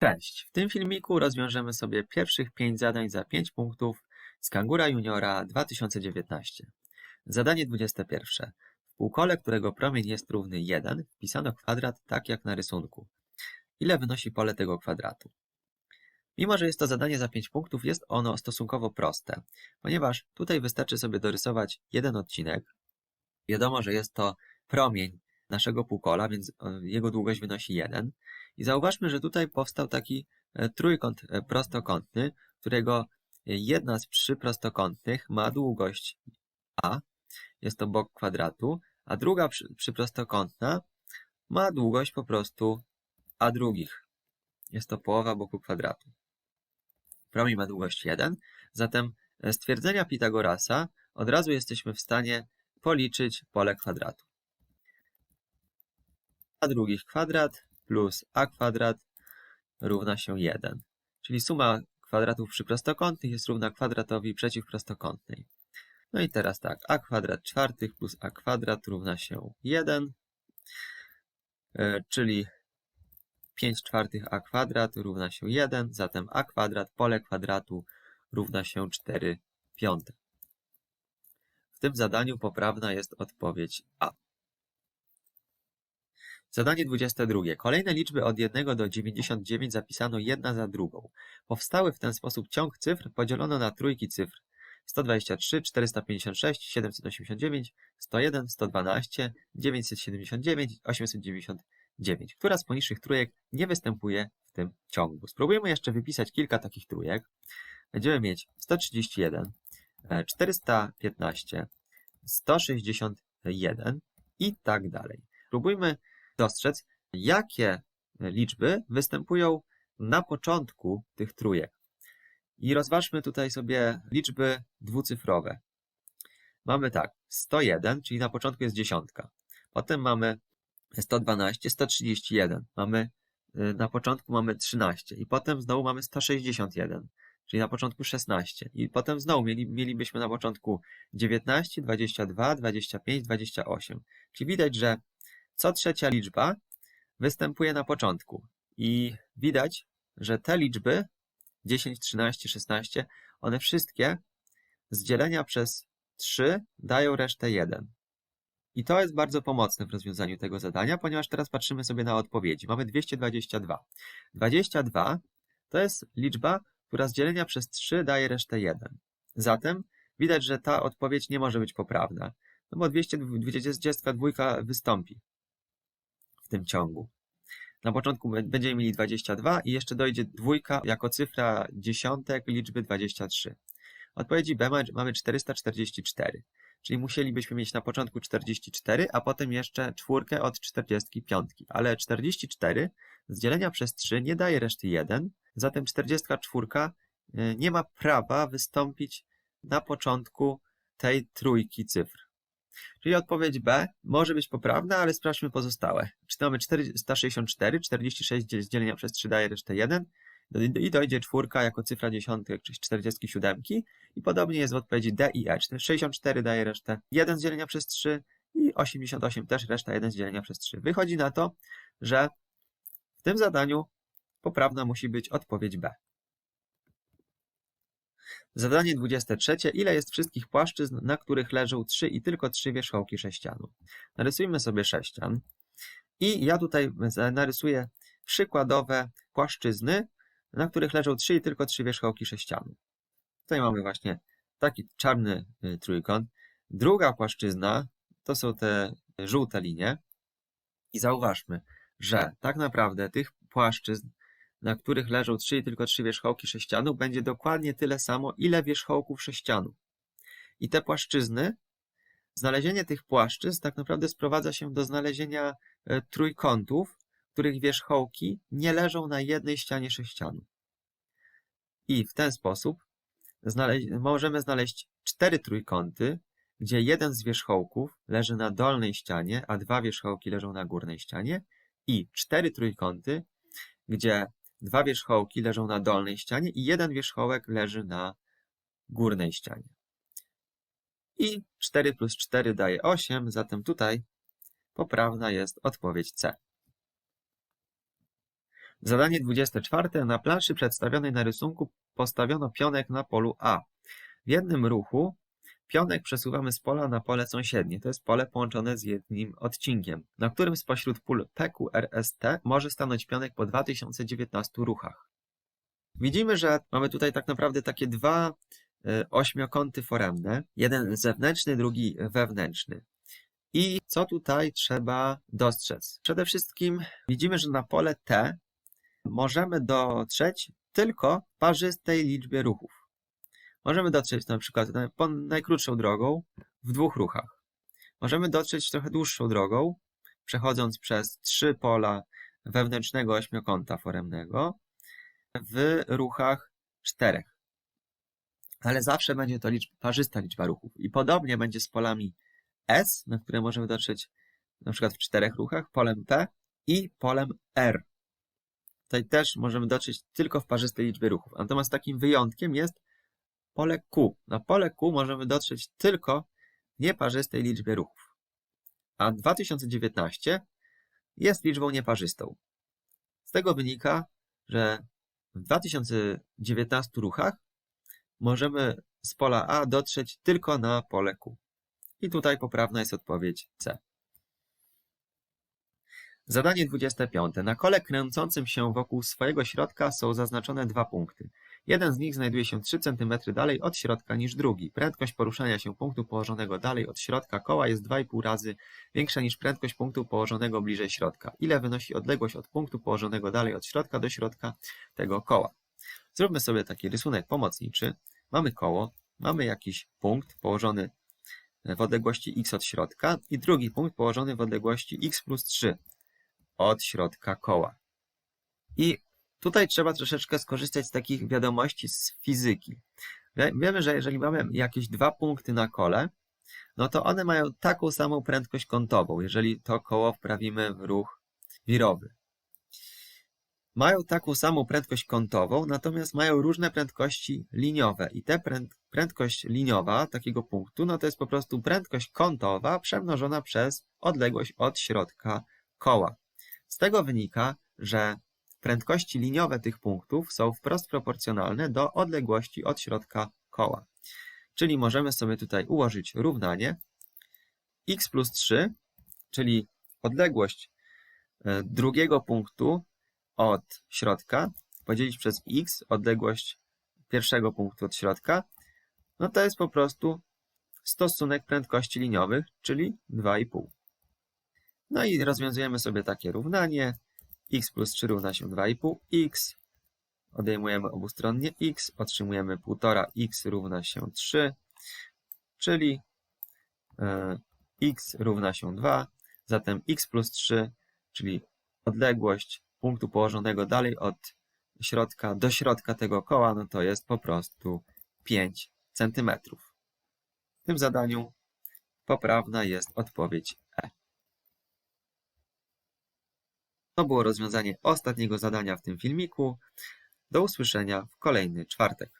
Cześć! W tym filmiku rozwiążemy sobie pierwszych 5 zadań za 5 punktów z Kangura Juniora 2019. Zadanie 21. W półkole, którego promień jest równy 1, wpisano kwadrat tak jak na rysunku. Ile wynosi pole tego kwadratu? Mimo, że jest to zadanie za 5 punktów, jest ono stosunkowo proste, ponieważ tutaj wystarczy sobie dorysować jeden odcinek. Wiadomo, że jest to promień naszego półkola, więc e, jego długość wynosi 1. I zauważmy, że tutaj powstał taki e, trójkąt e, prostokątny, którego jedna z przyprostokątnych ma długość a, jest to bok kwadratu, a druga przyprostokątna ma długość po prostu a drugich. Jest to połowa boku kwadratu. Promień ma długość 1, zatem z twierdzenia Pitagorasa od razu jesteśmy w stanie policzyć pole kwadratu. a drugich kwadrat plus a kwadrat równa się 1. Czyli suma kwadratów przyprostokątnych jest równa kwadratowi przeciwprostokątnej. No i teraz tak, a kwadrat czwartych plus a kwadrat równa się 1, e, czyli 5 czwartych a kwadrat równa się 1, zatem a kwadrat pole kwadratu równa się 4 piąte. W tym zadaniu poprawna jest odpowiedź A. Zadanie 22. Kolejne liczby od 1 do 99 zapisano jedna za drugą. Powstały w ten sposób ciąg cyfr podzielono na trójki cyfr 123, 456, 789, 101, 112, 979, 899. Która z poniższych trójek nie występuje w tym ciągu? Spróbujemy jeszcze wypisać kilka takich trójek. Będziemy mieć 131, 415, 161 i tak dalej. Spróbujmy dostrzec, jakie liczby występują na początku tych trójek. I rozważmy tutaj sobie liczby dwucyfrowe. Mamy tak, 101, czyli na początku jest dziesiątka. Potem mamy 112, 131. Mamy, y, na początku mamy 13 i potem znowu mamy 161, czyli na początku 16. I potem znowu mieli, mielibyśmy na początku 19, 22, 25, 28. Czyli widać, że co trzecia liczba występuje na początku. I widać, że te liczby 10, 13, 16, one wszystkie z dzielenia przez 3 dają resztę 1. I to jest bardzo pomocne w rozwiązaniu tego zadania, ponieważ teraz patrzymy sobie na odpowiedzi. Mamy 222. 22 to jest liczba, która z dzielenia przez 3 daje resztę 1. Zatem widać, że ta odpowiedź nie może być poprawna, no bo 222 wystąpi w tym ciągu. Na początku będziemy mieli 22 i jeszcze dojdzie dwójka jako cyfra dziesiątek liczby 23. Odpowiedzi B mamy 444, czyli musielibyśmy mieć na początku 44, a potem jeszcze czwórkę od 45, ale 44 z dzielenia przez 3 nie daje reszty 1, zatem 44 y, nie ma prawa wystąpić na początku tej trójki cyfr. Czyli odpowiedź B może być poprawna, ale sprawdźmy pozostałe. Czytamy 464, 46 dzielenia przez 3 daje resztę 1 i dojdzie czwórka jako cyfra dziesiątek, czyli 47 i podobnie jest w odpowiedzi D i E. 64 daje resztę 1 z dzielenia przez 3 i 88 też reszta 1 z dzielenia przez 3. Wychodzi na to, że w tym zadaniu poprawna musi być odpowiedź B. Zadanie 23. Ile jest wszystkich płaszczyzn, na których leżą trzy i tylko trzy wierzchołki sześcianu? Narysujmy sobie sześcian. I ja tutaj narysuję przykładowe płaszczyzny, na których leżą trzy i tylko trzy wierzchołki sześcianu. Tutaj mamy właśnie taki czarny y, trójkąt. Druga płaszczyzna to są te żółte linie. I zauważmy, że tak naprawdę tych płaszczyzn na których leżą trzy tylko trzy wierzchołki sześcianu, będzie dokładnie tyle samo, ile wierzchołków sześcianu. I te płaszczyzny, znalezienie tych płaszczyzn tak naprawdę sprowadza się do znalezienia e, trójkątów, których wierzchołki nie leżą na jednej ścianie sześcianu. I w ten sposób możemy znaleźć cztery trójkąty, gdzie jeden z wierzchołków leży na dolnej ścianie, a dwa wierzchołki leżą na górnej ścianie i cztery trójkąty, gdzie Dwa wierzchołki leżą na dolnej ścianie i jeden wierzchołek leży na górnej ścianie. I 4 plus 4 daje 8, zatem tutaj poprawna jest odpowiedź C. Zadanie 24. Na planszy przedstawionej na rysunku postawiono pionek na polu A. W jednym ruchu pionek przesuwamy z pola na pole sąsiednie. To jest pole połączone z jednym odcinkiem, na którym spośród pól PQRST może stanąć pionek po 2019 ruchach. Widzimy, że mamy tutaj tak naprawdę takie dwa e, ośmiokąty foremne. Jeden zewnętrzny, drugi wewnętrzny. I co tutaj trzeba dostrzec? Przede wszystkim widzimy, że na pole T możemy dotrzeć tylko parzystej liczbie ruchów. Możemy dotrzeć na przykład najkrótszą drogą w dwóch ruchach. Możemy dotrzeć trochę dłuższą drogą, przechodząc przez trzy pola wewnętrznego ośmiokąta foremnego w ruchach czterech. Ale zawsze będzie to liczba, parzysta liczba ruchów. I podobnie będzie z polami S, na które możemy dotrzeć na przykład w czterech ruchach, polem P i polem R. Tutaj też możemy dotrzeć tylko w parzystej liczbie ruchów. Natomiast takim wyjątkiem jest pole Q. Na pole Q możemy dotrzeć tylko w nieparzystej liczbie ruchów. A 2019 jest liczbą nieparzystą. Z tego wynika, że w 2019 ruchach możemy z pola A dotrzeć tylko na pole Q. I tutaj poprawna jest odpowiedź C. Zadanie 25. Na kole kręcącym się wokół swojego środka są zaznaczone dwa punkty. Jeden z nich znajduje się 3 cm dalej od środka niż drugi. Prędkość poruszania się punktu położonego dalej od środka koła jest 2,5 razy większa niż prędkość punktu położonego bliżej środka. Ile wynosi odległość od punktu położonego dalej od środka do środka tego koła? Zróbmy sobie taki rysunek pomocniczy. Mamy koło, mamy jakiś punkt położony w odległości x od środka i drugi punkt położony w odległości x plus 3 od środka koła. I tutaj trzeba troszeczkę skorzystać z takich wiadomości z fizyki. Wie- Wiemy, że jeżeli mamy jakieś dwa punkty na kole, no to one mają taką samą prędkość kątową, jeżeli to koło wprawimy w ruch wirowy. Mają taką samą prędkość kątową, natomiast mają różne prędkości liniowe. I pręd, prędkość liniowa takiego punktu, no to jest po prostu prędkość kątowa przemnożona przez odległość od środka koła. Z tego wynika, że prędkości liniowe tych punktów są wprost proporcjonalne do odległości od środka koła. Czyli możemy sobie tutaj ułożyć równanie x plus 3, czyli odległość e, drugiego punktu od środka, podzielić przez x, odległość pierwszego punktu od środka, no to jest po prostu stosunek prędkości liniowych, czyli 2,5. No i rozwiązujemy sobie takie równanie. X plus 3 równa się 2,5x. Odejmujemy obustronnie x, otrzymujemy 1,5x równa się 3, czyli e, x równa się 2. Zatem x plus 3, czyli odległość punktu położonego dalej od środka do środka tego koła, no to jest po prostu 5 cm. W tym zadaniu poprawna jest odpowiedź E. To było rozwiązanie ostatniego zadania w tym filmiku. Do usłyszenia w kolejny czwartek.